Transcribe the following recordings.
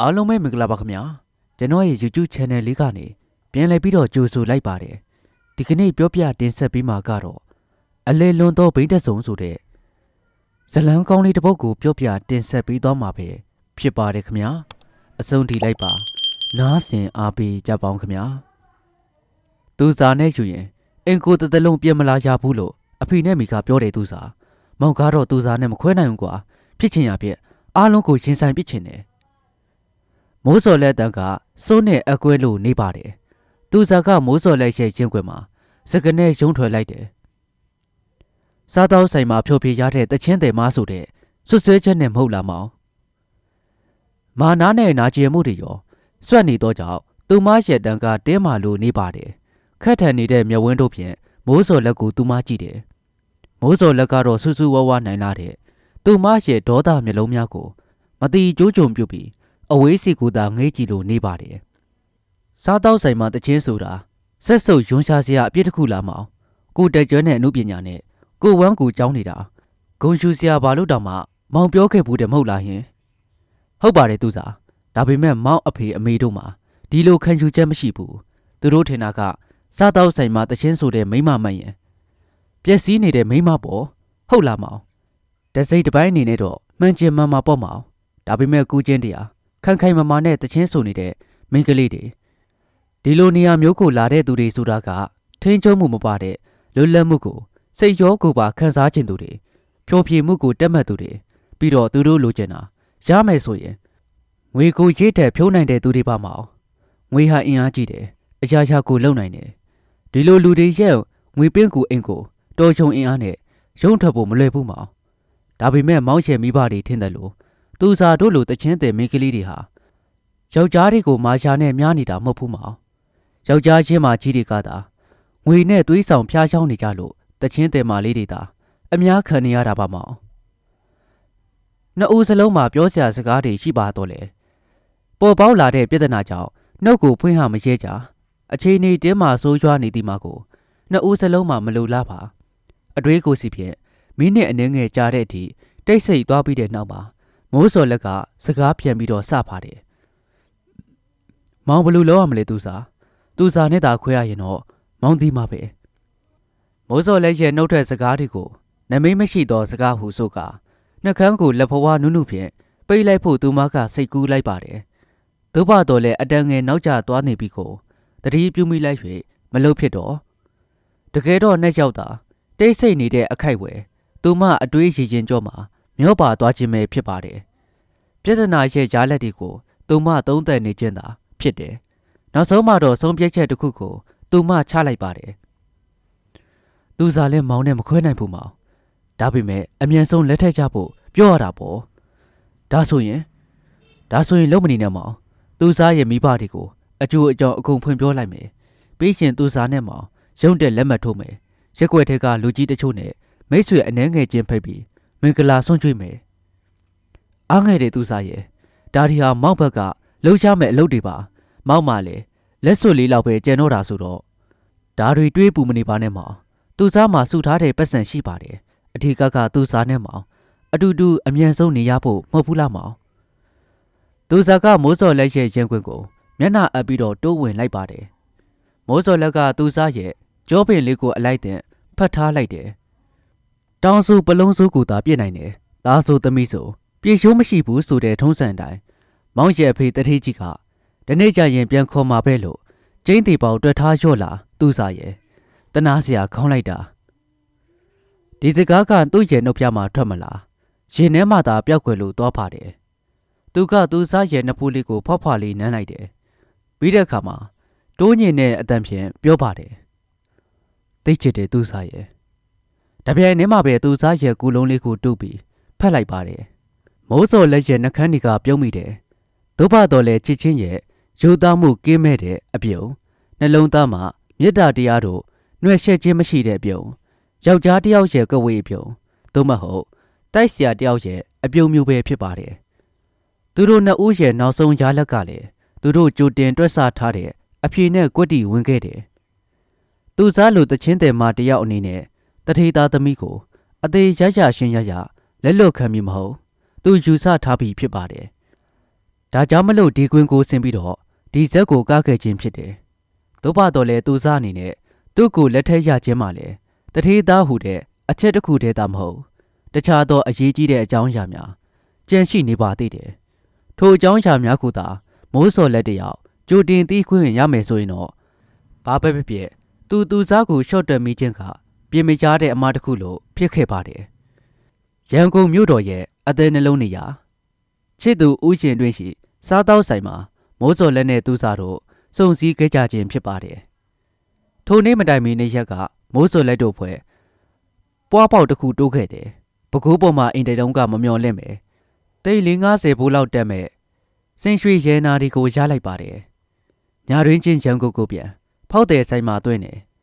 အားလုံးပဲမင်္ဂလာပါခင်ဗျာကျွန်တော်ရဲ့ YouTube Channel လေးကနေပြန်လည်ပြီးတော့ကြိုဆိုလိုက်ပါတယ်ဒီကနေ့ပြောပြတင်ဆက်ပေးမှာကတော့အလေလွန်သောဗိဒ္ဓဆုံဆိုတဲ့ဇလံကောင်းလေးတစ်ပုဒ်ကိုပြောပြတင်ဆက်ပေးသွားမှာပဲဖြစ်ပါတယ်ခင်ဗျာအဆုံးထိလိုက်ပါ နားဆင်အားပေးကြပါအောင်ခင်ဗျာသူစာနဲ့ယူရင်အင်ကိုတတလုံးပြင်မလာရဘူးလို့အဖေနဲ့မိကပြောတယ်သူစာမောင်ကားတော့သူစာနဲ့မခွဲနိုင်ဘူးကွာဖြစ်ချင်ရပြက်အားလုံးကိုရင်ဆိုင်ပစ်ချင်တယ် မိုးစော်လက်တန်းကစိုးနဲ့အကွဲလို့နေပါတယ်။သူစားကမိုးစော်လက်ရဲ့ချင်းခွင်မှာစကနဲ့ရုံးထွက်လိုက်တယ်။စားတောက်ဆိုင်မှာဖြိုဖြေရတဲ့တချင်းတယ်မဆိုတဲ့ဆွဆွဲချက်နဲ့မဟုတ်လားမောင်။မာနာနဲ့နာကျင်မှုတွေရောစွက်နေတော့ကြောင့်သူမရဲ့တန်းကတင်းမာလို့နေပါတယ်။ခက်ထန်နေတဲ့မျက်ဝန်းတို့ဖြင့်မိုးစော်လက်ကိုသူမကြည့်တယ်။မိုးစော်လက်ကတော့ဆူဆူဝါးဝါနိုင်လာတဲ့သူမရဲ့ဒေါသမျက်လုံးများကိုမတိကျိုးကြုံပြုတ်ပြီး အဝေးစီကူတာငေးကြည့်လို့နေပါတယ်။စားတောက်ဆိုင်မှာတချင်းဆိုတာဆက်စုပ်ယွန်းရှားစရာအပြစ်တစ်ခုလာမအောင်ကိုတက်ကျွမ်းတဲ့အမှုပညာနဲ့ကိုဝမ်းကူကြောင်းနေတာဂုံရှူစရာဘာလို့တောင်မှမောင်ပြောခဲ့ဘူးတယ်မဟုတ်လားဟင်ဟုတ်ပါတယ်သူစားဒါပေမဲ့မောင်အဖေအမေတို့မှာဒီလိုခံယူချက်မရှိဘူးသူတို့ထင်တာကစားတောက်ဆိုင်မှာတချင်းဆိုတဲ့မိမမှန်ရင်ပျက်စီးနေတဲ့မိမပေါ့ဟုတ်လားမောင်တစိမ့်တစ်ပိုင်းအနေနဲ့တော့မှန်ချင်မှန်မှာပေါ့မောင်ဒါပေမဲ့ကူချင်းတရား ခိုင်ခိုင်မာမာနဲ့တချင်းဆိုနေတဲ့မိန်းကလေးတွေဒီလိုနေရာမျိုးကိုလာတဲ့သူတွေဆိုတာကထိန်းချုပ်မှုမပါတဲ့လွတ်လပ်မှုကိုစိတ်ရောကိုယ်ပါခံစားခြင်းသူတွေဖြိုဖြေမှုကိုတက်မှတ်သူတွေပြီးတော့သူတို့လိုချင်တာရမယ်ဆိုရင်ငွေကိုရိတ်တဲ့ဖြုံးနိုင်တဲ့သူတွေပါမအောင်ငွေဟာအင်အားကြီးတယ်အရာရာကိုလုံနိုင်တယ်ဒီလိုလူတွေရဲ့ငွေပင်းကူအင်ကိုတော်ချုံအင်အားနဲ့ရုံထွက်ဖို့မလွယ်ဘူးမအောင်ဒါပေမဲ့မောင်းရှယ်မိဘတွေထင်တယ်လို့ သူစာတို့လိုတချင်းတဲ့မိန်းကလေးတွေဟာယောက်ျားတွေကိုမာရှာနဲ့များနေတာမဟုတ်ဘူးမအောင်ယောက်ျားချင်းမာကြီးတွေကသာငွေနဲ့သွေးဆောင်ဖျားရှောင်းနေကြလို့တချင်းတဲ့မာလေးတွေသာအများခံနေရတာပါမအောင်နှစ်ဦးစလုံးမှာပြောစရာစကားတွေရှိပါတော့လေပေါ်ပေါက်လာတဲ့ပြဿနာကြောင့်နှုတ်ကိုဖွင့်ဟမရဲကြအချိန်နေတင်းမာဆိုးရွားနေသည်မှာကိုနှစ်ဦးစလုံးမှာမလိုလားပါအတွေးကိုစီဖြင့်မိနစ်အနည်းငယ်ကြာတဲ့အထိတိတ်ဆိတ်သွားပြီးတဲ့နောက်မှာ မိုးစော်လက်ကစကားပြန်ပြီးတော့စပါတယ်။မောင်ဘလူလောက်ရမလဲသူစားသူစားနဲ့သာခွဲရရင်တော့မောင်ဒီမှာပဲ။မိုးစော်လက်ရဲ့နှုတ်ထွက်စကားတွေကိုနမိတ်မရှိသောစကားဟုဆိုကနှကန်းကိုလက်ဖွားနုနုဖြင့်ပိတ်လိုက်ဖို့သူမကစိတ်ကူးလိုက်ပါတယ်။သို့ပါတော့လေအတန်ငယ်နောက်ကျသွားနေပြီကိုတတိပြုမိလိုက်၍မလုဖြစ်တော့တကယ်တော့နှက်ရောက်တာတိတ်ဆိတ်နေတဲ့အခိုက်ဝယ်သူမအတွေးရည်ရင်ကြော့မှာ မျောပါသွားခြင်းပဲဖြစ်ပါတယ်။ပြဿနာရဲ့ကြားလက်တွေကိုသူမသုံးသပ်နေခြင်းသာဖြစ်တယ်။နောက်ဆုံးမှတော့ဆုံးဖြတ်ချက်တစ်ခုကိုသူမချလိုက်ပါတယ်။သူစားလဲမောင်းနဲ့မခွဲနိုင်ဘူးမောင်။ဒါပေမဲ့အမြန်ဆုံးလက်ထက်ကြဖို့ပြောရတာပေါ့။ဒါဆိုရင်ဒါဆိုရင်လုံးမနေနဲ့မောင်။သူစားရဲ့မိဘတွေကိုအကျိုးအကြောင်းအကုန်ဖွင့်ပြောလိုက်မယ်။ပြီးရှင်သူစားနဲ့မောင်ရုံတက်လက်မှတ်ထိုးမယ်။ရက်ွက်ထက်ကလူကြီးတချို့နဲ့မိတ်ဆွေအနှဲငယ်ချင်းဖိတ်ပြီးမ င်္ဂလာဆွန့်ကျွေးမယ်။အားငယ်တဲ့သူစားရဲ့ဒါဒီဟာမောက်ဘက်ကလှုပ်ရှားမဲ့အလုပ်တွေပါ။မောက်မှလည်းလက်စွပ်လေးလောက်ပဲကျန်တော့တာဆိုတော့ဒါတွေတွေးပူမနေပါနဲ့မောင်။သူစားမှာစုထားတဲ့ပတ်စံရှိပါတယ်။အထီကကသူစားနဲ့မောင်အတူတူအမြန်ဆုံးနေရဖို့မဟုတ်ဘူးလားမောင်။သူစားကမိုးစော်လက်ရဲ့ရင်ခွင်ကိုမျက်နှာအပ်ပြီးတော့တိုးဝင်လိုက်ပါတယ်။မိုးစော်လက်ကသူစားရဲ့ကြောပင်လေးကိုအလိုက်တဲ့ဖတ်ထားလိုက်တယ်။ တောင်စုပလုံးစုကိုသာပြစ်နိုင်တယ်။ဒါဆိုသမီးဆိုပြေရှိုးမရှိဘူးဆိုတဲ့ထုံးစံတိုင်းမောင်ရဲ့အဖေတတိကြီးကဒီနေ့ကျရင်ပြန်ခေါ်มาပဲလို့ကျင်းတီပေါတွက်ထားလျှော့လာသူ့စာရဲ့တနာစရာခေါင်းလိုက်တာဒီစကားကသူ့ရဲ့နှုတ်ပြမှာထွက်မလားရင်ထဲမှာသာပျောက်ကွယ်လို့သွားပါတယ်သူကသူ့စားရဲ့နှစ်ဖူးလေးကိုဖွားဖွားလေးနမ်းလိုက်တယ်ပြီးတဲ့အခါမှာတိုးညင်တဲ့အတန်ဖြင့်ပြောပါတယ်သိချစ်တယ်သူ့စားရဲ့ တပြိုင်နည်းမှာပဲသူ့စားရဲ့ကူလုံးလေးကိုတူးပြီးဖက်လိုက်ပါတယ်မိုးစော်လက်ရဲ့နှကန်းဒီကပြုံးမိတယ်ဒုဗ္ဗတော်လည်းချစ်ချင်းရဲ့ယူသားမှုကင်းမဲ့တဲ့အပြုံနှလုံးသားမှာမေတ္တာတရားတို့နှွဲ့ရှက်ခြင်းမရှိတဲ့အပြုံယောက်ျားတစ်ယောက်ရဲ့ကဝေးအပြုံသို့မဟုတ်တိုက်ဆရာတစ်ယောက်ရဲ့အပြုံမျိုးပဲဖြစ်ပါတယ်သူတို့နှစ်ဦးရဲ့နောက်ဆုံးရားလက်ကလည်းသူတို့ကြိုတင်တွက်ဆထားတဲ့အဖြေနဲ့ကွက်တီဝင်ခဲ့တယ်သူစားလူတချင်းတယ်မတယောက်အနေနဲ့ တထေသားသမီးကိုအသေးရရရှင်းရရလက်လွတ်ခံမိမဟုတ်သူယူဆထားပြီးဖြစ်ပါတယ်ဒါကြောင့်မလို့ဒီကွင်းကိုဆင်းပြီးတော့ဒီဇက်ကိုကားခဲ့ခြင်းဖြစ်တယ်။သို့ပါတော့လေသူစားအနေနဲ့သူ့ကိုလက်ထက်ရခြင်းမှလည်းတထေးသားဟူတဲ့အချက်တစ်ခုတည်းသာမဟုတ်တခြားသောအရေးကြီးတဲ့အကြောင်းအရာများကြန့်ရှိနေပါသေးတယ်။ထိုအကြောင်းအရာများကိုသာမိုးစော်လက်တယောက်ကြိုတင်သိခွင့်ရမယ်ဆိုရင်တော့ဘာပဲဖြစ်ဖြစ်သူသူစားကိုရှော့တက်မိခြင်းက ပြင်မကြားတဲ့အမားတစ်ခုလို့ဖြစ်ခဲ့ပါတယ်။ရန်ကုန်မြို့တော်ရဲ့အသေးနှလုံးနေရာချစ်သူဦးရှင်တွင်ရှိ စားတောက်ဆိုင်မှာမိုးစော်လက်နဲ့သူစားတို့စုံစည်းခဲ့ကြခြင်းဖြစ်ပါတယ်။ထိုနေ့မတိုင်မီနေ့ရက်ကမိုးစော်လက်တို့ဖွဲ့ပွားပေါက်တစ်ခုတိုးခဲ့တယ်။ပကူးပေါ်မှာအင်တတုံးကမမျော်လင့်ပဲ။တိတ်50ဘိုးလောက်တက်မဲ့စင်ရွှေရဲနာဒီကိုရလိုက်ပါတယ်။ညာတွင်ချင်းရန်ကုန်ကိုပြန်ဖောက်တဲ့ဆိုင်မှာတွင်းနေ။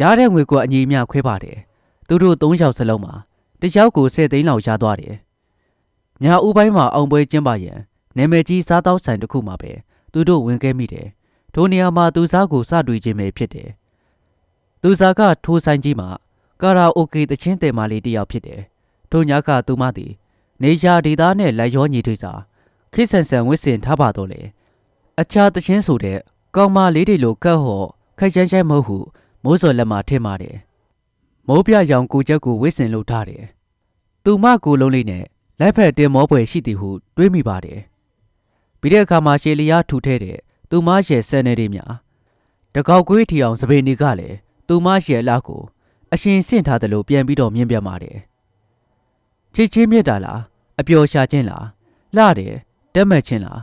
ရတဲ့ငွေကအညီအမျှခွဲပါတယ်။သူတို့၃ယောက်စလုံးမှာတစ်ယောက်ကို10သိန်းလောက်ရသွားတယ်။ညာဦးပိုင်းမှာအောင်ပွဲကျင်းပရန်နာမည်ကြီးစားတောက်ဆိုင်တစ်ခုမှာပဲသူတို့ဝင်ခဲ့မိတယ်။ထိုနေရာမှာသူစားကိုစတွေ့ခြင်းပဲဖြစ်တယ်။သူစားကထိုးဆိုင်ကြီးမှာကာရာအိုကေတချင်းတယ်မာလေးတစ်ယောက်ဖြစ်တယ်။ထိုညကသူမသည်နေရာဒေသနဲ့လိုက်ရောညီထွေးစာခိဆန်ဆန်ဝစ်စင်ထားပါတော့လေ။အခြားတချင်းဆိုတဲ့ကောင်မလေးတွေလိုကတ်ဟော့ခက်ချမ်းချမ်းမဟုတ်ဟု မိုးစော်လက်မှာထင်ပါတယ်။မိုးပြရောင်ကိုချက်ကိုဝစ်စင်လုပ်ထားတယ်။သူမကိုလုံးလေးနဲ့လက်ဖက်တင်မောပွဲရှိသည်ဟုတွေးမိပါတယ်။ပြီးတဲ့အခါမှာရှေလျားထူထဲတဲ့သူမရဲ့ဆန်နေတွေများတကောက်ကွေးထီအောင်စပင်းဒီကလည်းသူမရဲ့အလားကိုအရှင်ဆင့်ထားတယ်လို့ပြန်ပြီးတော့မြင်ပြပါတယ်။ချစ်ချင်းမြတ်တာလားအပျော်ရှာခြင်းလားလှတယ်တက်မှတ်ခြင်းလား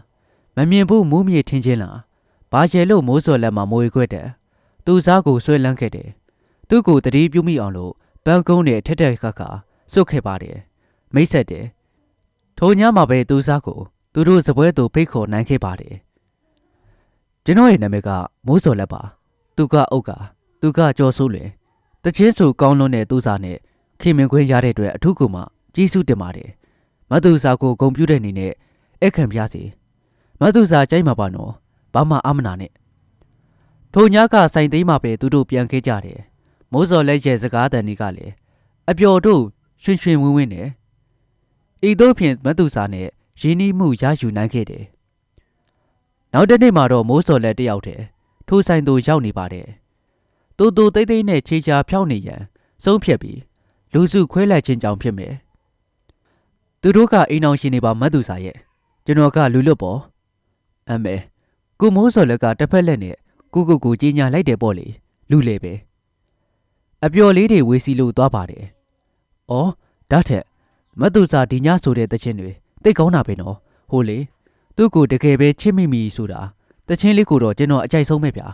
မမြင်ဘူးမူးမြေထင်းခြင်းလားဘာကျဲလို့မိုးစော်လက်မှာမွေခွက်တယ် သူစားကိုဆွဲလန်းခဲ့တယ်သူ့ကိုတတိပြုမိအောင်လို့ဘန်ကုန်းနဲ့ထက်ထက်ခါခါစွတ်ခဲ့ပါတယ်မိတ်ဆက်တယ်ထိုညမှာပဲသူစားကိုသူတို့စပွဲသူဖိတ်ခေါ်နိုင်ခဲ့ပါတယ်ကျွန်တော်ရဲ့နာမည်ကမိုးစော်လက်ပါသူကအုတ်ကသူကကြော်ဆိုးလေတချင်းဆိုကောင်းလွန်းတဲ့သူစားနဲ့ခင်မင်ခွင့်ရတဲ့အတွက်အထူးကူမှကြီးစုတင်ပါတယ်မသူစာကိုဂုံပြူတဲ့အနေနဲ့အခန့်ပြားစီမသူစာကြိုက်မှာပါနော်ဘာမှအမနာနဲ့ ထိုညကစိုင်သိမ်းမှာပဲသူတို့ပြန်ခဲ့ကြတယ်မိုးစော်လက်ကျဲစကားတန်တွေကလည်းအပျော်တို့ရွှင်ရွှင်ဝင်းဝင်းနဲ့ဤသို့ဖြင့်မသူစာနဲ့ရင်းနှီးမှုရယူနိုင်ခဲ့တယ်နောက်တစ်နေ့မှာတော့မိုးစော်လက်တယောက်တည်းထိုဆိုင်သူရောက်နေပါတယ်တူတူတိတ်တိတ်နဲ့ခြေချာဖြောင်းနေရန်ဆုံးဖြတ်ပြီးလူစုခွဲလိုက်ခြင်းကြောင့်ဖြစ်မယ်သူတို့ကအိမ်အောင်ရှင်နေပါမတ်သူစာရဲ့ကျွန်တော်ကလူလွတ်ပေါ်အမေကိုမိုးစော်လက်ကတစ်ဖက်လက်နဲ့ ကိုကိုကိုကြီးညာလိုက်တယ်ပေါ့လေလူလေပဲအပျော်လေးတွေဝေစီလို့သွားပါတယ်။အော်ဒါထက်မတ်သူစာဒီညဆိုတဲ့တခြင်းတွေတိတ်ကောင်းတာပဲနော်။ဟိုလေသူ့ကိုတကယ်ပဲချစ်မိမိဆိုတာတခြင်းလေးကိုတော့ကျွန်တော်အကြိုက်ဆုံးပဲဗျာ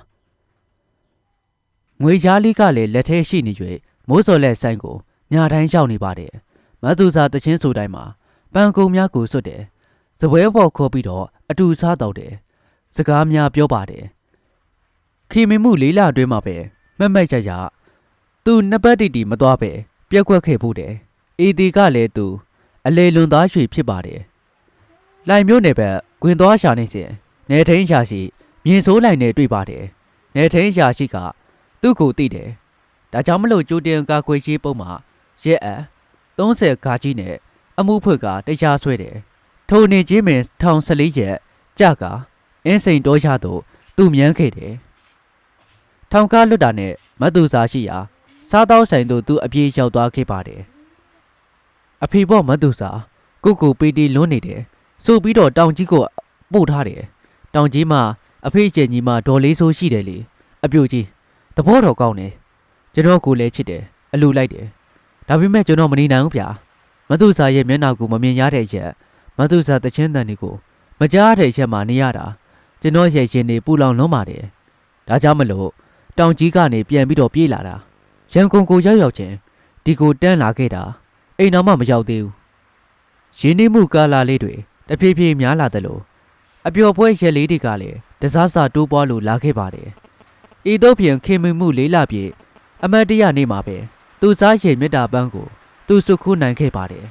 ။ငွေရားလေးကလည်းလက်ထဲရှိနေ၍မိုးစော်လက်ဆိုင်ကိုညာတိုင်းရောက်နေပါတယ်။မတ်သူစာတခြင်းဆိုတိုင်းမှာပန်ကုံများကိုစွတ်တယ်။ဇပွဲပေါ်ခေါ်ပြီးတော့အတူစားတော့တယ်။စကားများပြောပါတယ်။ ခင်မင်မှုလေးလအတွင်းမှာပဲမက်မက်ရရသူနှစ်ပတ်တီတီမသွားပဲပြက်ကွက်ခဲ့ဖို့တယ်။အေဒီကလည်းသူအလေလွန်သားရွှေဖြစ်ပါတယ်။လိုင်မျိုးနယ်ဘက်ဂွင်သွားရှာနေစဉ်နေထင်းရှာရှိမြင်စိုးလိုက်နဲ့တွေ့ပါတယ်။နေထင်းရှာရှိကသူ့ကိုသိတယ်။ဒါကြောင့်မလို့ကြိုတင်ကာကွယ်ရေးပုံမှာရက်အ30ခါကြီးနဲ့အမှုဖွဲ့ကတရားဆွဲတယ်။ထိုနေချင်းမင်ထောင်14ရက်ကြကအင်းစိန်တောရသို့သူ့မြန်းခဲ့တယ်။ ထောင်ကားလွတ်တာနဲ့မတ်သူစာရှိရာစားတောက်ဆိုင်သို့သူအပြေးရောက်သွားခဲ့ပါတယ်။အဖေပေါ့မတ်သူစာကိုကိုပေတီလွန်းနေတယ်။ဆိုပြီးတော့တောင်ကြီးကိုပို့ထားတယ်။တောင်ကြီးမှာအဖေကျင်ကြီးမှာဒေါ်လေးဆိုးရှိတယ်လေ။အပြိုကြီးသဘောတော်ကောင်းတယ်။ကျွန်တော်ကိုလည်းချစ်တယ်။အလူလိုက်တယ်။ဒါပေမဲ့ကျွန်တော်မနေနိုင်ဘူးဗျာ။မတ်သူစာရဲ့မျက်နှာကိုမမြင်ရတဲ့ရက်မတ်သူစာတချင်းတန်တွေကိုမကြားတဲ့ရက်မှာနေရတာကျွန်တော်ရဲ့ရင်တွေပူလောင်လွန်းပါတယ်။ဒါကြောင့်မလို့ တောင်ကြီးကနေပြန်ပြီးတော့ပြေးလာတာရန်ကုန်ကိုရောက်ရောက်ချင်းဒီကိုတန်းလာခဲ့တာအိမ်တော်မှမရောက်သေးဘူးရင်းနှီးမှုကာလာလေးတွေတဖြည်းဖြည်းများလာတယ်လို့အပျော်ပွဲရက်လေးတွေကလည်းတစားစာတိုးပွားလို့လာခဲ့ပါတယ်ဤတော့ဖြင့်ခင်မင်မှုလေးလာပြေအမတ်တရနေ့မှာပဲသူစားရဲ့မေတ္တာပန်းကို သူစုခုနိုင်ခဲ့ပါတယ်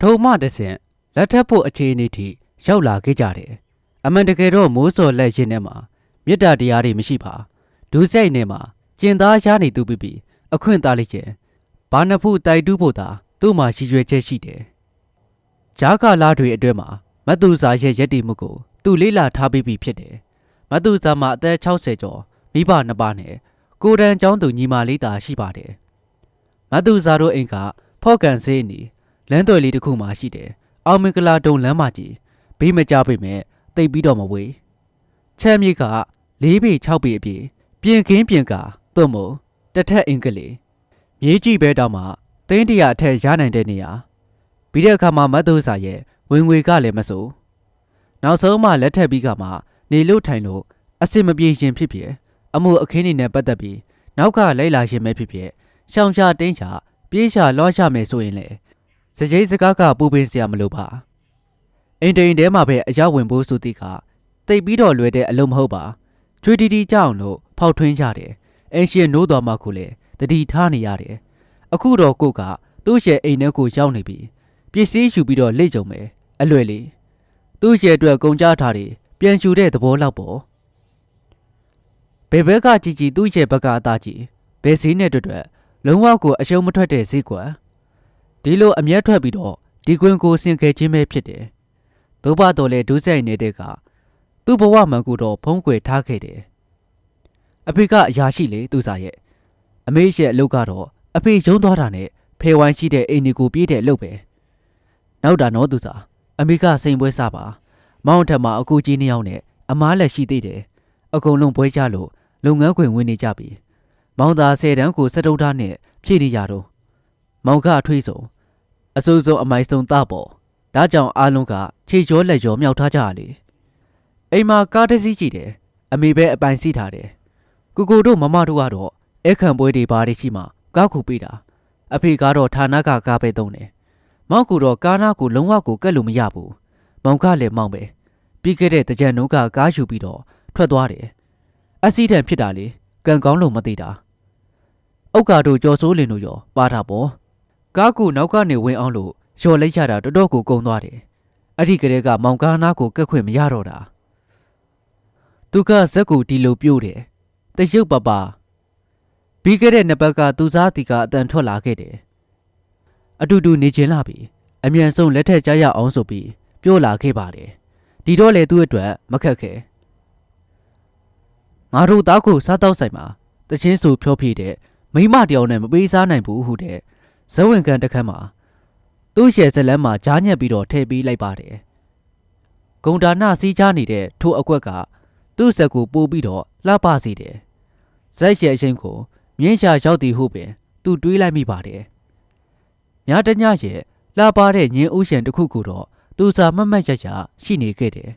ထုံမတဆင့်လက်ထပ်ဖို့အခြေအနေထိရောက်လာခဲ့ကြတယ်အမှန်တကယ်တော့မိုးစော်လက်ရင်ထဲမှာမေတ္တာတရားတွေမရှိပါ ဒူးစိတ်နဲ့မှာကျင်သားရှားနေသူပြပြအခွင့်သားလိုက်ကျင်ဘာနဖုတိုက်တူးဖို့သာသူ့မှာရှိရွယ်ချက်ရှိတယ်။ဂျာကာလာတွေအတွဲမှာမမတ်သူစာရဲ့ရက်တည်မှုကိုသူလေးလာထားပြီးပြီဖြစ်တယ်မတ်သူစာမှာအသက်60ကျော်မိဘနှစ်ပါးနဲ့ကိုရန်ကျောင်းသူညီမလေးသာရှိပါတယ်မတ်သူစာတို့အိမ်ကဖော့ကန်စေးနီလမ်းတော်လေးတစ်ခုမှရှိတယ်အောင်မင်္ဂလာတုံလမ်းမကြီးဘေးမကြပေမဲ့တိတ်ပြီးတော့မဝေးချမ်းမြေက၄ပေ6ပေအပြည့် ပြင်ခင်းပြင်ကာသွတ်မို့တစ်ထက်အင်္ဂလိပ်မြေကြီးပဲတောင်မှသိန်းတရာအထက်ရနိုင်တဲ့နေရာပြီးတဲ့အခါမှာမတ်သူစာရဲ့ဝင်ငွေကလည်းမစိုးနောက်ဆုံးမှလက်ထက်ပြီးကမှနေလို့ထိုင်လို့အစင်မပြေရှင်ဖြစ်ဖြစ်အမှုအခင်းတွေနဲ့ပတ်သက်ပြီးနောက်ကလိုက်လာရှင်ပဲဖြစ်ဖြစ်ရှောင်ရှာတင်းချပြေးရှာလွှားရှာမယ်ဆိုရင်လေစကြိတ်စကားကပူပင်စရာမလိုပါအိမ်တိန်ထဲမှာပဲအရောက်ဝင်ဖို့ဆိုသည်ကတိတ်ပြီးတော့လွယ်တဲ့အလုံးမဟုတ်ပါ ချွေတီတီကြောက်လို့ဖောက်ထွင်းကြတယ်အင်ရှင်နိုးတော်မှကိုလေတတိထားနေရတယ်အခုတော့ကိုကသူ့ရဲ့အိမ်ထဲကိုရောက်နေပြီပစ္စည်းယူပြီးတော့လက်ကြုံမယ်အလွယ်လေးသူ့ရဲ့အတွက်ကုန်ကြထားတယ်ပြန်ယူတဲ့သဘောလောက်ပေါ့ဘယ်ဘက်ကကြည်ကြည်သူ့ရဲ့ဘက်ကအသားကြီးဘယ်စည်းနဲ့တွေ့တွေ့လုံးဝကိုအရှုံးမထွက်တဲ့ဈေးကွက်ဒီလိုအမျက်ထွက်ပြီးတော့ဒီကွင်းကိုစင်ခဲခြင်းပဲဖြစ်တယ်သို့ပါတော့လေဒုစရိုက်နေတဲ့က သူ့ဘဝမှန်ကိုတော့ဖုံးကွယ်ထားခဲ့တယ်အဖေကအရာရှိလေသူစားရဲ့အမေရဲ့အလုပ်ကတော့အဖေရုံးသွားတာနဲ့ဖေဝိုင်းရှိတဲ့အိမ်ကြီးကိုပြေးတဲ့အလုပ်ပဲနောက်တာနော်သူစားအမေကစိန်ပွဲစားပါမောင်းထက်မှာအကူကြီးနှစ်ယောက်နဲ့အမားလက်ရှိသေးတယ်အကုန်လုံးပွဲကြလို့လုပ်ငန်းခွင်ဝင်နေကြပြီမောင်သာဆယ်တန်းကိုစတုဒ္ဓနဲ့ဖြည့်နေကြတော့မောင်ကအထွေးဆုံးအစိုးဆုံးအမိုက်ဆုံးတပေါ့ဒါကြောင့်အားလုံးကခြေကျော်လက်ကျော်မြောက်ထားကြရလေ အိမ်မှာကားတစ်စီးကြည့်တယ်အမေပဲအပိုင်စီးထားတယ်ကိုကိုတို့မမတို့ကတော့အခန့်ပွဲတွေဘာတွေရှိမှကားခုပေးတာအဖေကတော့ဌာနကကားပဲသုံးတယ်မောင်ကူတော့ကားနာကိုလုံးဝကိုကက်လို့မရဘူးမောင်ကလည်းမောင်ပဲပြီးခဲ့တဲ့တကြံနှုံးကကားယူပြီးတော့ထွက်သွားတယ်အစီတန်ဖြစ်တာလေကံကောင်းလို့မသိတာဥက္ကာတို့ကြော်စိုးလင်တို့ရောပါတာပေါ့ကားကူနောက်ကနေဝင်အောင်လို့လျှော်လိုက်ရတာတော်တော်ကိုကုံသွားတယ်အဲ့ဒီကလေးကမောင်ကားနာကိုကက်ခွင့်မရတော့တာ သူကဇက်ကူဒီလိုပြို့တယ်တရုတ်ပပပြီးခဲ့တဲ့နှစ်ပတ်ကသူစားတီကအတန်ထွက်လာခဲ့တယ်အတူတူနေချင်းလာပြီအမြန်ဆုံးလက်ထက်ကြရအောင်ဆိုပြီးပြောလာခဲ့ပါတယ်ဒီတော့လေသူ့အတွက်မခက်ခဲငါတို့သားကိုစားတော့ဆိုင်မှာတချင်းစုဖြောပြတဲ့မိမတယောက်နဲ့မပေးစားနိုင်ဘူးဟုတဲ့ဇဝင်ကန်တစ်ခမ်းမှာသူ့ရှယ်ဇလန်းမှာကြားညက်ပြီးတော့ထည့်ပေးလိုက်ပါတယ်ဂုံဒါနာစီးချနေတဲ့ထိုအကွက်က သူ့ဆက်ကိုပိုးပြီးတော့လှပစေတယ်ဇက်ရှယ်အချင်းကိုမြင်းရှာရောက်သည်ဟုပင်သူတွေးလိုက်မိပါတယ်ညတညရဲ့လှပတဲ့ညင်းဥရှင်တစ်ခုကိုတော့သူစာမတ်မတ်ရရရှိနေခဲ့တယ်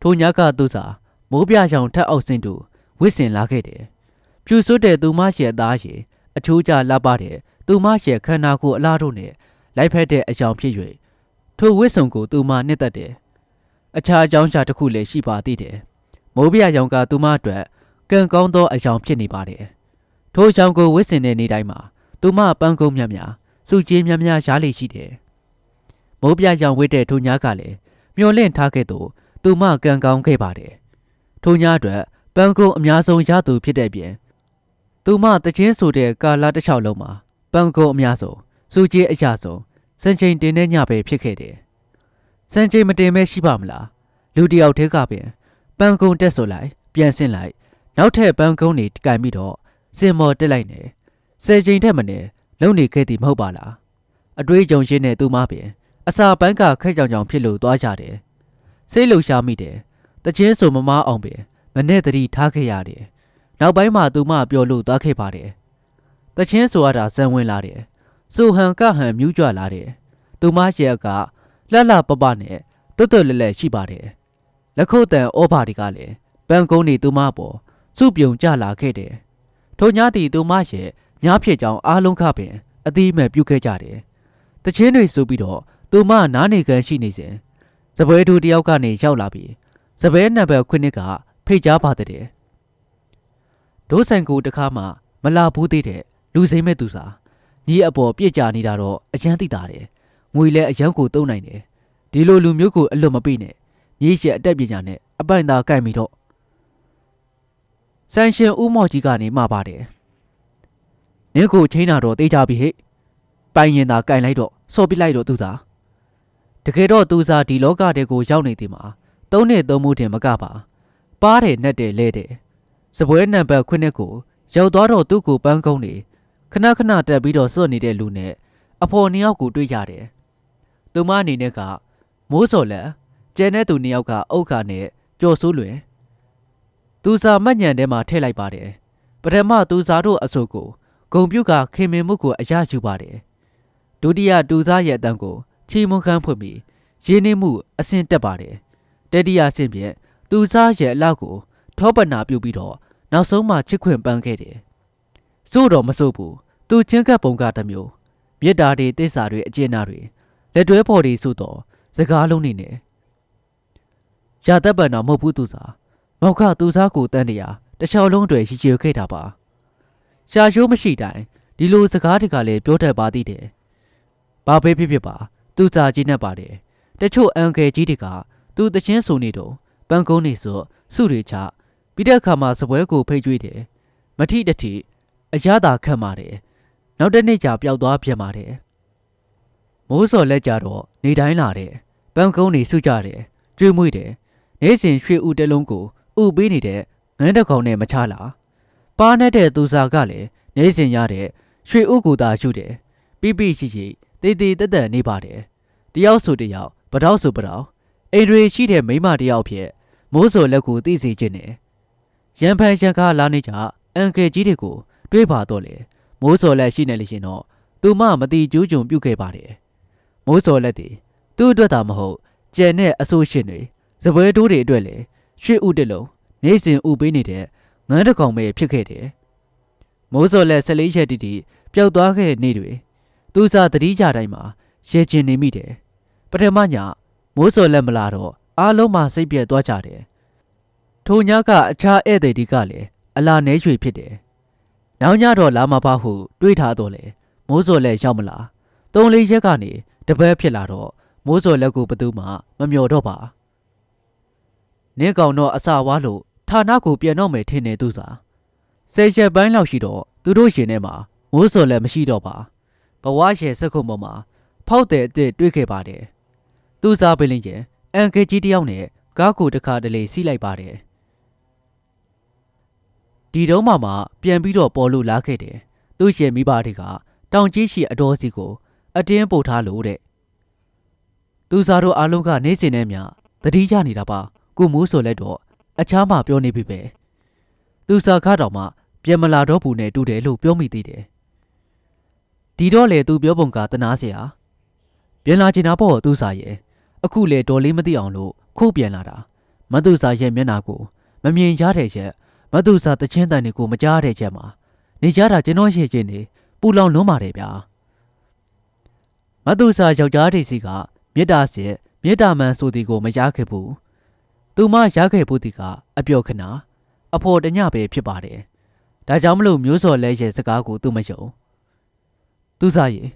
ထိုညကသူစာမိုးပြချောင်ထက်အောက်ဆင်းသူဝစ်စင်လာခဲ့တယ်ဖြူစွတ်တဲ့သူမရှယ်သားရှည်အချိုးကျလှပတဲ့သူမရှယ်ခန္ဓာကိုယ်အလားတို့နဲ့လိုက်ဖက်တဲ့အကြောင်းဖြစ်၍ထိုဝစ်စုံကိုသူမနှစ်သက်တယ် အခြားအကြောင်းရှာတစ်ခုလည်းရှိပါသေးတယ်မိုးပြရောင်ကသူမအတွက်ကံကောင်းသောအကြောင်းဖြစ်နေပါတယ်ထိုကြောင့်ကိုဝစ်စင်တဲ့နေ့တိုင်းမှာသူမပန်းကုန်းမြမြစုကြီးမြမြရှားလေရှိတယ်မိုးပြရောင်ဝစ်တဲ့ထိုညာကလည်းမျောလင့်ထားခဲ့သူသူမကံကောင်းခဲ့ပါတယ်ထိုညာအတွက်ပန်းကုန်းအများဆုံးရသူဖြစ်တဲ့ပြင်သူမတချင်းဆိုတဲ့ကာလာတစ်လျှောက်လုံးမှာပန်းကုန်းအများဆုံးစုကြီးအရာဆုံးစံချိန်တင်တဲ့ညပဲဖြစ်ခဲ့တယ် စံချိန်မတင်မဲရှိပါမလားလူတယောက်တည်းကပင်ပန်းကုန်းတက်ဆိုလိုက်ပြန်ဆင်းလိုက်နောက်ထပ်ပန်းကုန်းတွေကင်ပြီးတော့စင်မော်တက်လိုက်နေဆယ်ချိန်ထက်မနေလုံနေခဲ့သည်မဟုတ်ပါလားအတွေးကြုံရှင်းတဲ့သူမပင်အစာပန်းကခက်ကြောင်ကြောင်ဖြစ်လို့သွားကြတယ်စိတ်လှရှားမိတယ်တချင်းဆိုမမအောင်ပင်မနဲ့တတိထားခဲ့ရတယ်နောက်ပိုင်းမှာသူမပျော်လို့သွားခဲ့ပါတယ်တချင်းဆိုရတာဇံဝင်လာတယ်စူဟန်ကဟန်မြူးကြွလာတယ်သူမရဲ့က လှလှပပနဲ့တွတ်တွတ်လဲလဲရှိပါတယ်လက်ခုပ်တန်ဩဘာဒီကလည်းပန်းကုန်းနေသူမပေါ်စုပြုံကြလာခဲ့တယ်ထိုညသည်သူမရဲ့ညားဖြစ်ကြောင်အားလုံးခပင်အတိအမဲ့ပြုတ်ခဲ့ကြတယ်တချင်းတွေဆိုပြီးတော့သူမနားနေကန်ရှိနေစဉ်စပွဲသူတယောက်ကနေရောက်လာပြီးစပွဲနံပါတ်9ကဖိတ်ကြားပါတဲ့ဒိုးဆိုင်ကိုတခါမှမလာဘူးသေးတဲ့လူစိမ့်မဲ့သူစာညီအပေါ်ပြစ်ကြနေတာတော့အရန်သိတာတယ် ငွေလဲအရန်ကိုတုံးနိုင်တယ်ဒီလိုလူမျိုးကိုအလွတ်မပေးနဲ့ညီရှက်အတက်ပညာနဲ့အပိုင်သာကိုက်မိတော့ဆန်ရှင်ဦးမော်ကြီးကနေမှာပါတယ်နင်းကိုချင်းတာတော့တေးကြပြီဟဲ့ပိုင်ရင်သာကင်လိုက်တော့စော်ပစ်လိုက်တော့သူသာတကယ်တော့သူစားဒီလောကတဲ့ကိုရောက်နေသည်မှာသုံးနှစ်သုံးမှုတင်မကပါပါးတယ်နှက်တယ်လဲတယ်စပွဲနံပါတ်9ကိုရောက်သွားတော့သူ့ကိုပန်းကုန်းနေခဏခဏတက်ပြီးတော့စွတ်နေတဲ့လူနဲ့အဖော်နှစ်ယောက်ကိုတွေ့ရတယ် သူမအနေနဲ့ကမိုးစော်လက်ကျန်တဲ့သူနှစ်ယောက်ကအုတ်ခါနဲ့ကြော်ဆိုးလွင်သူစားမညံထဲမှာထည့်လိုက်ပါတယ်ပထမသူစားတို့အဆိုကိုဂုံပြုတ်ကခင်မင်မှုကိုအရယူပါတယ်ဒုတိယတူစားရဲ့အတန်းကိုချီမွန်ခန်းဖွင့်ပြီးရင်းနှီးမှုအဆင့်တက်ပါတယ်တတိယဆင့်ဖြင့်သူစားရဲ့အလောက်ကိုထောပနာပြုတ်ပြီးတော့နောက်ဆုံးမှချစ်ခွင့်ပန်းခဲ့တယ်စိုးတော့မစိုးဘူးသူချင်းကပ်ပုံကတစ်မျိုးမြစ်တာတွေတစ္ဆာတွေအကျဉ်းနာတွေ လက်တွဲဖော်တွေဆိုတော့စကားလုံးနေနဲ့ရာသက်ပန်တော့မဟုတ်ဘူးသူစားမောက်ခသူစားကိုတန်းတရာတခြားလုံးတွေရှိချေခဲ့တာပါရှာရှိုးမရှိတိုင်းဒီလိုစကားတွေကလည်းပြောတတ်ပါသေးတယ်ဘာပဲဖြစ်ဖြစ်ပါ သူစားကြီးနဲ့ပါတယ်တချို့အန်ကယ်ကြီးတွေကသူတချင်းဆိုနေတော့ပန်းကုန်းနေဆိုစုတွေချပြီးတဲ့အခါမှာစပွဲကိုဖိတ်ကြွေးတယ်မထိတထိအရသာခံပါတယ်နောက်တစ်နေ့ကျပျောက်သွားပြန်ပါတယ် မိုးစော်လက်ကြတော့နေတိုင်းလာတယ်ပန်းကုန်းနေစုကြတယ်ကျွေးမွေးတယ်နေစဉ်ရွှေဦးတလုံးကိုဥပေးနေတဲ့ငန်းတစ်ကောင်နဲ့မချလာပါနဲ့တဲ့သူစားကလည်းနေစဉ်ရတဲ့ရွှေဥကိုသာရှုတယ်ပိပိရှိရှိတေးသေးတက်တက်နေပါတယ်တယောက်ဆိုတယောက်ပတောက်ဆိုပတောက်အိန္ဒြေရှိတဲ့မိန်းမတယောက်ဖြစ်မိုးစော်လက်ကိုသိစေခြင်းနဲ့ရန်ဖန်ရန်ကားလာနေကြအန်ကယ်ကြီးတွေကိုတွေးပါတော့လေမိုးစော်လက်ရှိနေလို့ရှင်တော့သူမမတိကျူးကျုံပြုတ်ခဲ့ပါတယ် မိုးစော်လက်တည်သူ့အတွက်သာမဟုတ်ကျန်တဲ့အဆိုးရှင်တွေစပွဲတိုးတွေအတွက်လည်းရွှေဥတစ်လုံးနေစဉ်ဥပေးနေတဲ့ငန်းတစ်ကောင်ပဲဖြစ်ခဲ့တယ်မိုးစော်လက်၁၄ရက်တိတိပျောက်သွားခဲ့တဲ့နေ့တွေသူစားတတိကြတိုင်းမှာရဲကျင်နေမိတယ်ပထမညမိုးစော်လက်မလာတော့အားလုံးမှစိတ်ပြက်သွားကြတယ်ထိုညကအခြားဧည့်သည်တွေကလည်းအလာနေရွှေဖြစ်တယ်နောက်ညတော့လာမပါဟုတွေးထားတော့လေမိုးစော်လက်ရောက်မလာသုံးလေးရက်ကနေ တပတ်ဖြစ်လာတော့မိုးစော်လက်ကိုဘသူမှမမျောတော့ပါနင်းကောင်တော့အစာဝါလို့ဌာနကိုပြန်တော့မယ်ထင်နေသူစားဆယ်ချက်ပိုင်းလောက်ရှိတော့သူတို့ရှင်ထဲမှာမိုးစော်လက်မရှိတော့ပါဘဝရှယ်စက်ခုံပေါ်မှာဖောက်တဲ့အစ်စ်တွေးခဲ့ပါတယ်သူစားပင်လင်းကျအန်ကေကြီးတယောက်နဲ့ကားကိုတစ်ခါတလေစီးလိုက်ပါတယ်ဒီတုံးမှမှပြန်ပြီးတော့ပေါ်လို့လာခဲ့တယ်သူ့ရှင်မိဘတွေကတောင်ကြီးရှိအတော်စီကို အတင်းပို့ထားလို့တဲ့သူစားတို့အားလုံးကနေစင်နဲ့မြသတိရနေတာပါကိုမိုးဆိုလိုက်တော့အခြားမှပြောနေပြီပဲသူစားကားတော်မှပြန်မလာတော့ဘူးနဲ့တူတယ်လို့ပြောမိသေးတယ်ဒီတော့လေသူပြောပုံကတနာเสียပြန်လာချင်တာပေါ့သူစားရဲ့အခုလေတော်လေးမသိအောင်လို့ခုတ်ပြန်လာတာမသူစားရဲ့မျက်နာကိုမမြင်ရတဲ့ချက်မသူစားတချင်းတန်တွေကိုမကြားတဲ့ချက်မှာနေကြတာကျွန်တော်ရှိချင်းနေပူလောင်လွန်းပါတယ်ဗျာ မသူစားယောက်ျားတွေစီကမေတ္တာစစ်မေတ္တာမှန်ဆိုသည်ကိုမရခဲ့ဘူးသူမရခဲ့ဘူးတီကအပြော့ခဏအဖို့တညပဲဖြစ်ပါတယ်ဒါကြောင့်မလို့မျိုးစော်လဲရဲ့စကားကိုသူမယုံသူစားရဲ့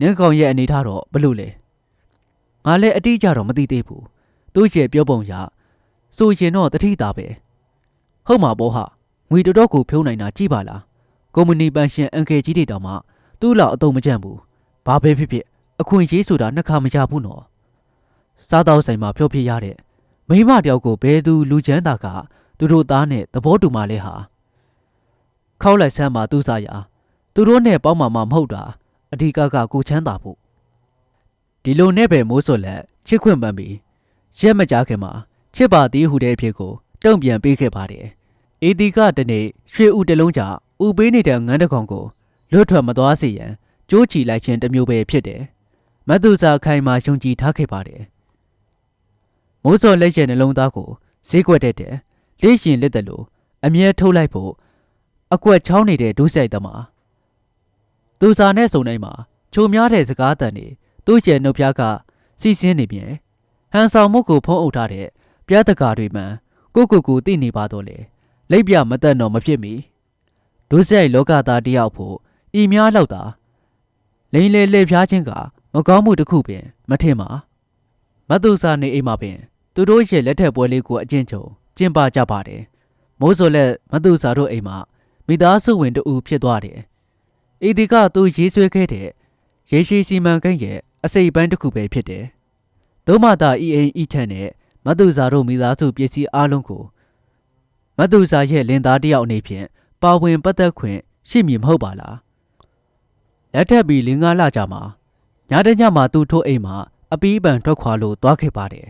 နင်းကောင်ရဲ့အနေထားတော့ဘလို့လဲငါလည်းအတိအကျတော့မသိသေးဘူးသူ့ရဲ့ပြောပုံရဆိုရင်တော့တတိတာပဲဟုတ်မှာပေါ့ဟာငွေတော်တော်ကိုဖြုံးနိုင်တာကြည့်ပါလားကုမ္ပဏီပန်ရှင်အန်ကေကြီးတွေတောင်မှသူ့လောက်အတုံးမကြန့်ဘူးဘာပဲဖြစ်ဖြစ် အခွင့်အရေးဆိုတာနှစ်ခါမကြဘူးနော်စားတော့ဆိုင်မှာဖြောပြရတဲ့မိမတယောက်ကိုဘဲသူလူချမ်းသာကသူတို့သားနဲ့သဘောတူမှလဲဟာခောက်လိုက်ဆမ်းမှာသူ့စားရသူတို့နဲ့ပေါင်းမှာမမဟုတ်တာအဓိကကကိုချမ်းသာဖို့ဒီလိုနဲ့ပဲမိုးစွလက်ချစ်ခွင့်ပန်ပြီးရက်မကြခင်မှာချစ်ပါသေးဟူတဲ့အဖြစ်ကိုတုံ့ပြန်ပေးခဲ့ပါတယ်အေဒီကတနေ့ရွှေဥတလုံးကြဥပေးနေတဲ့ငန်းတကောင်ကိုလွတ်ထွက်မသွားစေရန်ကြိုးချီလိုက်ခြင်းတစ်မျိုးပဲဖြစ်တယ် မတ်သူစာခိုင်မှာယုံကြည်ထားခဲ့ပါတယ်မိုးစော်လက်ရဲ့နှလုံးသားကိုဈေးကွက်တဲ့တဲ့လေးရှင်လက်တယ်လို့အမြဲထုတ်လိုက်ဖို့အကွက်ချောင်းနေတဲ့ဒုစိုက်သမားသူစာနဲ့စုံတိုင်းမှာချိုများတဲ့စကားတန်တွေသူ့ကျယ်နှုတ်ဖျားကစီစင်းနေပြန်ဟန်ဆောင်မှုကိုဖုံးအုပ်ထားတဲ့ပြားတကာတွေမှန်ကိုကိုကိုသိနေပါတော့လေလက်ပြမတက်တော့မဖြစ်မီဒုစိုက်လောကသားတယောက်ဖို့ဤများလောက်တာလိန်လေလှည့်ဖျားခြင်းက မကောင်းမှုတစ်ခုပင်မထင်ပါမတ်သူစာနေအိမ်မှာပင်သူတို့ရဲ့လက်ထက်ပွဲလေးကိုအကျဉ်းချုပ်ကျင်းပကြပါတယ်မိုးစောလက်မတ်သူစာတို့အိမ်မှာမိသားစုဝင်တူဖြစ်သွားတယ်ဤဒီကသူရေးဆွဲခဲ့တဲ့ရေရှိစီမံကိန်းရဲ့အစိပ်ပိုင်းတစ်ခုပဲဖြစ်တယ်ဒုမတာအီအိမ်အီထန်နဲ့မတ်သူစာတို့မိသားစုပစ္စည်းအားလုံးကိုမတ်သူစာရဲ့လင်သားတစ်ယောက်အနေဖြင့်ပါဝင်ပတ်သက်ခွင့်ရှိမည်မဟုတ်ပါလားလက်ထပ်ပြီးလင်္ကာလကြမှာ ညတညမှာသူထိုးအိမ်မှာအပီးပန်ထွက်ခွာလို့သွားခဲ့ပါတယ်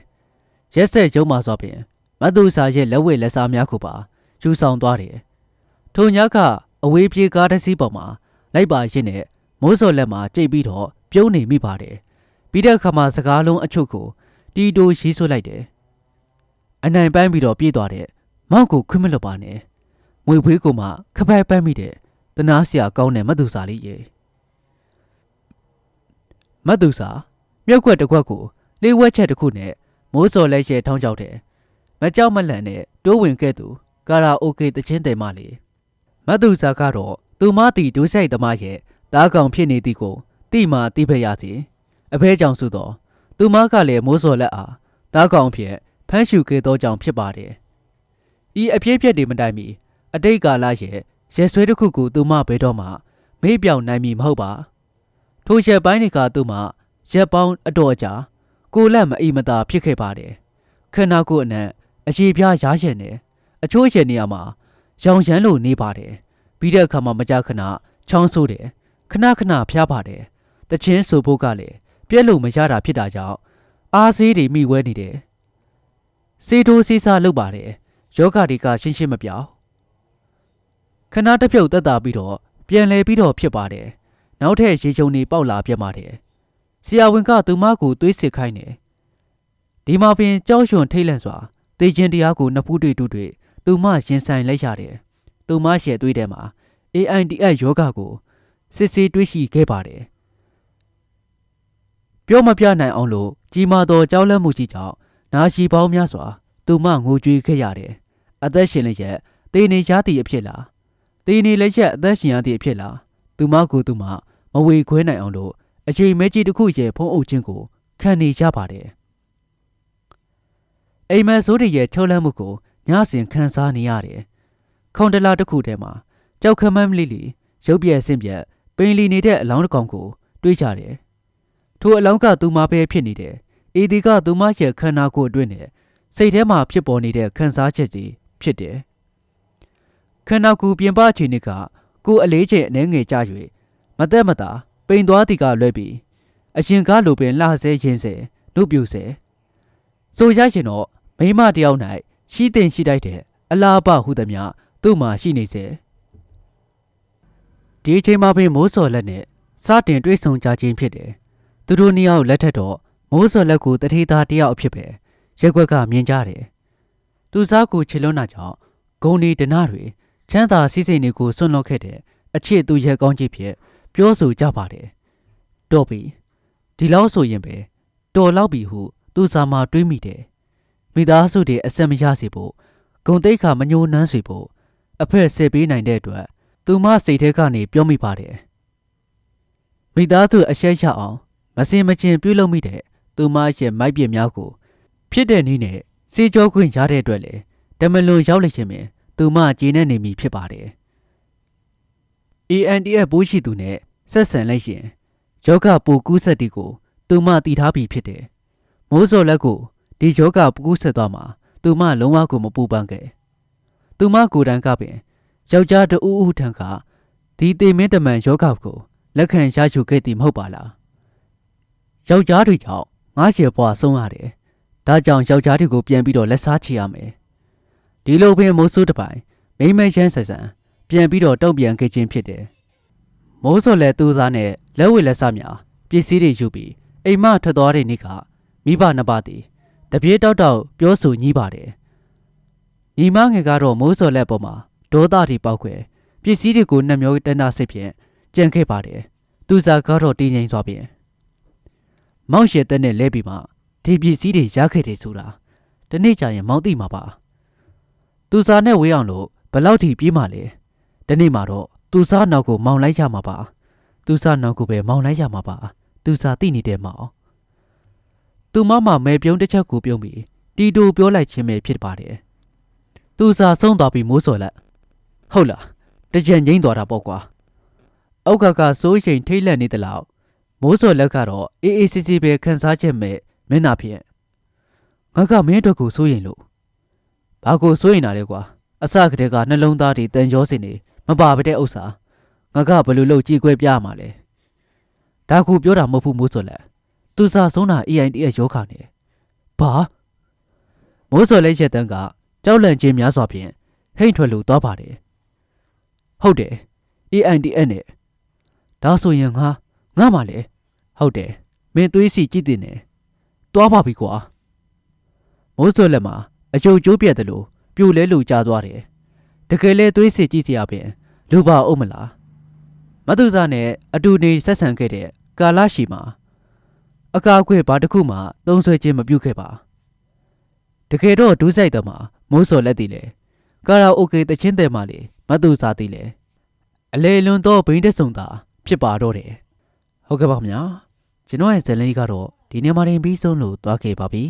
ရက်ဆက်ရုံမှာဆိုဖြင့်မတ်သူစာရဲ့လက်ဝဲလက်စားများကိုပါယူဆောင်သွားတယ်ထိုညကအဝေးပြေးကားတစ်စီးပေါ်မှာလိုက်ပါရင်းနဲ့မိုးစော်လက်မှာကြိတ်ပြီးတော့ပြုံးနေမိပါတယ်ပြီးတဲ့အခါမှာစကားလုံးအချို့ကိုတီတိုရေးဆွလိုက်တယ်အနိုင်ပန်းပြီးတော့ပြေးသွားတဲ့မောက်ကိုခွင့်မလွတ်ပါနဲ့ငွေဖွေးကိုမှခပိုက်ပန်းမိတဲ့တနာစရာကောင်းတဲ့မတ်သူစာလေးရေ မတ်သူစာမြုပ်ခွက်တစ်ခွက်ကိုလေးဝက်ချက်တစ်ခုနဲ့မိုးစော်လက်ရဲထောင်းကြောက်တယ်မကြောက်မလန့်နဲ့တိုးဝင်ခဲ့သူကာရာအိုကေတချင်းတယ်မလေးမတ်သူစာကတော့သူမတီဒိုးဆိုင်သမားရဲ့တားကောင်ဖြစ်နေသည်ကိုတိမာတိဖက်ရစီအဖဲကြောင့်ဆိုတော့သူမကလည်းမိုးစော်လက်အားတားကောင်ဖြစ်ဖမ်းရှုခဲ့သောကြောင့်ဖြစ်ပါတယ်ဤအပြည့်ပြက်တွေမတိုင်မီအတိတ်ကာလရဲ့ရဲဆွဲတစ်ခုကိုသူမဘဲတော့မှမေ့ပြောင်နိုင်မည်မဟုတ်ပါ ထိုရက်ပိုင်းတွေကသူမရက်ပေါင်းအတော်ကြာကိုလက်မအိမ်မသာဖြစ်ခဲ့ပါတယ်ခန္ဓာကိုယ်အနံ့အရှိပြားရားရက်နေအချိုးရက်နေရာမှာရောင်ရမ်းလို့နေပါတယ်ပြီးတဲ့အခါမှာမကြခဏချောင်းဆိုးတယ်ခဏခဏဖျားပါတယ်တချင်းဆိုဖို့ကလည်းပြက်လို့မရတာဖြစ်တာကြောင့်အားစေးတွေမိဝဲနေတယ်စေတိုးစီးစားလုပ်ပါတယ်ယောဂတွေကရှင်းရှင်းမပြောင်းခဏတစ်ဖြုတ်တက်တာပြီးတော့ပြန်လဲပြီးတော့ဖြစ်ပါတယ် နောက်ထပ်ရေချုံနေပေါက်လာပြတ်ပါတယ်ဆရာဝန်ကသူမကိုသွေးစစ်ခိုင်းတယ်ဒီမှာပင်ကြောက်ရွံ့ထိတ်လန့်စွာသေခြင်းတရားကိုနှစ်ဖူးတွေ့တူတွေ့သူမရင်ဆိုင်လိုက်ရတယ်သူမရှယ်သွေးထဲမှာ AIDS ယောဂကိုစစ်ဆေးတွေ့ရှိခဲ့ပါတယ်ပြောမပြနိုင်အောင်လို့ကြီးမားသောကြောက်လန့်မှုကြီးကြောင့်နာရှိပေါင်းများစွာသူမငိုကြွေးခဲ့ရတယ်အသက်ရှင်လျက်တေနေရသည့်အဖြစ်လားတေနေလည်းရက်အသက်ရှင်ရသည့်အဖြစ်လားသူမကိုသူမမ ဝေခွဲနိုင်အောင်လို့အချိန်မဲကြီးတစ်ခုရဲ့ဖုံးအုပ်ခြင်းကိုခံနေကြပါတယ်အိမ်မက်ဆိုးတွေရဲ့ချုံလန့်မှုကိုညစဉ်ခံစားနေရတယ်ခုံတလာတစ်ခုထဲမှာကြောက်ခမမ်းမလေးလီရုပ်ပြက်ဆင့်ပြက်ပိန်လီနေတဲ့အလောင်းတစ်ကောင်ကိုတွေးကြတယ်ထိုအလောင်းကသူမပဲဖြစ်နေတယ်အေဒီကသူမရဲ့ခန္ဓာကိုယ်အတွင်းနဲ့စိတ်ထဲမှာဖြစ်ပေါ်နေတဲ့ခံစားချက်တွေဖြစ်တယ်ခန္ဓာကိုယ်ပြင်ပအခြေအနေကကိုယ်အလေးချိန်အနေငယ်ကြ၍ မသက်မသာပိန်သွားသည်ကလွဲပြီးအရင်ကလိုပင်လှဆဲရင်ဆဲနှုတ်ပြူဆဲဆိုရရင်တော့မိမတယောက်၌ရှိတင်ရှိတိုက်တဲ့အလားပဟုသမျှသူ့မှာရှိနေစေဒီအချိန်မှာပင်မိုးစော်လက်နဲ့စတင်တွေးဆုံကြခြင်းဖြစ်တယ်သူတို့နှစ်ယောက်လက်ထက်တော့မိုးစော်လက်ကိုတထေးသားတယောက်အဖြစ်ပဲရက်ွက်ကမြင်ကြတယ်သူစားကိုချေလွန်းတာကြောင့်ဂုံဒီဒနာတွေချမ်းသာစည်းစိမ်တွေကိုဆွန့်လွတ်ခဲ့တဲ့အချစ်သူရဲ့ကောင်းကြီးဖြစ် ပြောဆိုကြပါတယ်တော့ပြီဒီလောက်ဆိုရင်ပဲတော်လောက်ပြီဟုသူစားမှာတွေးမိတယ်မိသားစုတွေအဆက်မရစေဖို့ဂုံတိတ်ခါမညိုးနှမ်းစေဖို့အဖက်ဆစ်ပေးနိုင်တဲ့အတွက်သူမစိတ်ထဲကနေပြောမိပါတယ်မိသားစုအရှက်ရအောင်မစင်မကျင်ပြုလုပ်မိတဲ့သူမရဲ့မိုက်ပြစ်များကို ဖြစ်တဲ့နည်းနဲ့စေကြောခွင့်ရတဲ့အတွက်လေတမလွန်ရောက်လိုက်ခြင်းပင်သူမကျေနပ်နေပြီဖြစ်ပါတယ် ANDF ပိုးရှိသူနဲ့ဆက်ဆံလိုက်ရင်ယောဂပူကူးဆက်တီကို သူမတည်ထားပြီးဖြစ်တယ်မိုးစော်လက်ကိုဒီယောဂပူကူးဆက်သွားမှာသူမလုံးဝကိုမပူပန်းခဲ့သူမကိုယ်တိုင်ကပင်ယောက်ျားတဦးဦးထံကဒီတေမင်းတမန်ယောဂကိုလက်ခံရယူခဲ့သည်မဟုတ်ပါလားယောက်ျားတွေကြောင့်ငါ့ရှယ်ဘွားဆုံးရတယ်ဒါကြောင့်ယောက်ျားတွေကိုပြန်ပြီးတော့လက်စားချရမယ်ဒီလိုပင်မိုးစိုးတပိုင်မိမ့်မရမ်းဆဆန် ပြန်ပြီးတော့တုံ့ပြန်ခဲ့ခြင်းဖြစ်တယ်မိုးစော်လက်သူစားနဲ့လက်ဝဲလက်စများပစ္စည်းတွေယူပြီးအိမ်မထွက်သွားတဲ့နေ့ကမိဘနှစ်ပါးသည်တပြေးတောက်တောက်ပြောဆိုညည်းပါတယ်ညီမငယ်ကတော့မိုးစော်လက်ပေါ်မှာဒေါသတွေပေါက်ခွဲပစ္စည်းတွေကိုနှမျောတနာစိတ်ဖြင့်ကြံခဲ့ပါတယ်သူစားကတော့တင်းငိမ့်သွားပြန်မောင်ရှယ်တဲ့နဲ့လဲပြီးမှဒီပစ္စည်းတွေရခဲ့တယ်ဆိုတာဒီနေ့ကျရင်မောင်သိမှာပါသူစားနဲ့ဝေးအောင်လို့ဘယ်လောက်ထိပြေးမှလဲ ဒီနေ့မှာတော့သူစားနောက်ကိုမောင်လိုက်ကြမှာပါသူစားနောက်ကိုပဲမောင်လိုက်ကြမှာပါသူစားသိနေတဲ့မောင်သူမမမဲပြုံးတစ်ချက်ကိုပြုံးပြီးတီတိုပြောလိုက်ခြင်းပဲဖြစ်ပါတယ်သူစားဆုံးသွားပြီးမိုးစော်လက်ဟုတ်လားတကြံငိမ့်သွားတာပေါ့ကွာအောက်ကကစိုးရိမ်ထိတ်လန့်နေသလောက်မိုးစော်လက်ကတော့အေးအေးဆေးဆေးပဲခန်းစားချက်မဲ့မျက်နှာဖြင့်ငါကမင်းအတွက်ကိုစိုးရင်လို့ဘာကိုစိုးရင်တာလဲကွာအစကတည်းကနှလုံးသားတွေတန်ကြောစင်နေ မပါပတဲ့ဥစ္စာငါကဘယ်လိုလုပ်ကြည့်ခွဲပြရမှာလဲဒါကူပြောတာမဟုတ်ဘူးမိုးစောလက်သူစားဆုံးတာ AIDS ရောခါနေဘာမိုးစောလက်ချက်တန်းကကြောက်လန့်ခြင်းများစွာဖြင့်ဟိတ်ထွက်လို့သွားပါတယ်ဟုတ်တယ် AIDS နဲ့ဒါဆိုရင်ငါငါမှလည်းဟုတ်တယ်မင်းသွေးစီကြည့်တင်နေသွားပါပြီကွာမိုးစောလက်မှာအကျုပ်ကျိုးပြတ်တယ်လို့ပြိုလဲလို့ကြားသွားတယ် တကယ်လဲသွေးစီကြည့်စရာဖြင့်လူပါအောင်မလားမသူစားနဲ့အတူနေဆက်ဆံခဲ့တဲ့ကာလရှိမှာအကာအကွယ်ဘာတစ်ခုမှသုံးဆွဲခြင်းမပြုခဲ့ပါတကယ်တော့ဒူးဆိုင်တမှာမိုးစော်လက်တည်လေကာရာအိုကေတချင်းတယ်မှာလေမသူစားတည်လေအလေလွန်တော့ဘိန်းတက်ဆုံတာဖြစ်ပါတော့တယ်ဟုတ်ကဲ့ပါခင်ဗျာကျွန်တော်ရဲ့ဇက်လန်ကြီးကတော့ဒီနေ့မှတင်ပြီးဆုံးလို့သွားခဲ့ပါပြီ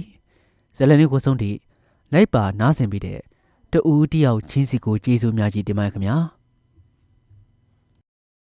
ဇက်လန်လေးကိုဆုံးထိလိုက်ပါနားဆင်ပြီးတဲ့ တူဦးတယောက်ချင်းစီကိုကျေးဇူးများကြီးတင်ပါတယ်ခင်ဗျာ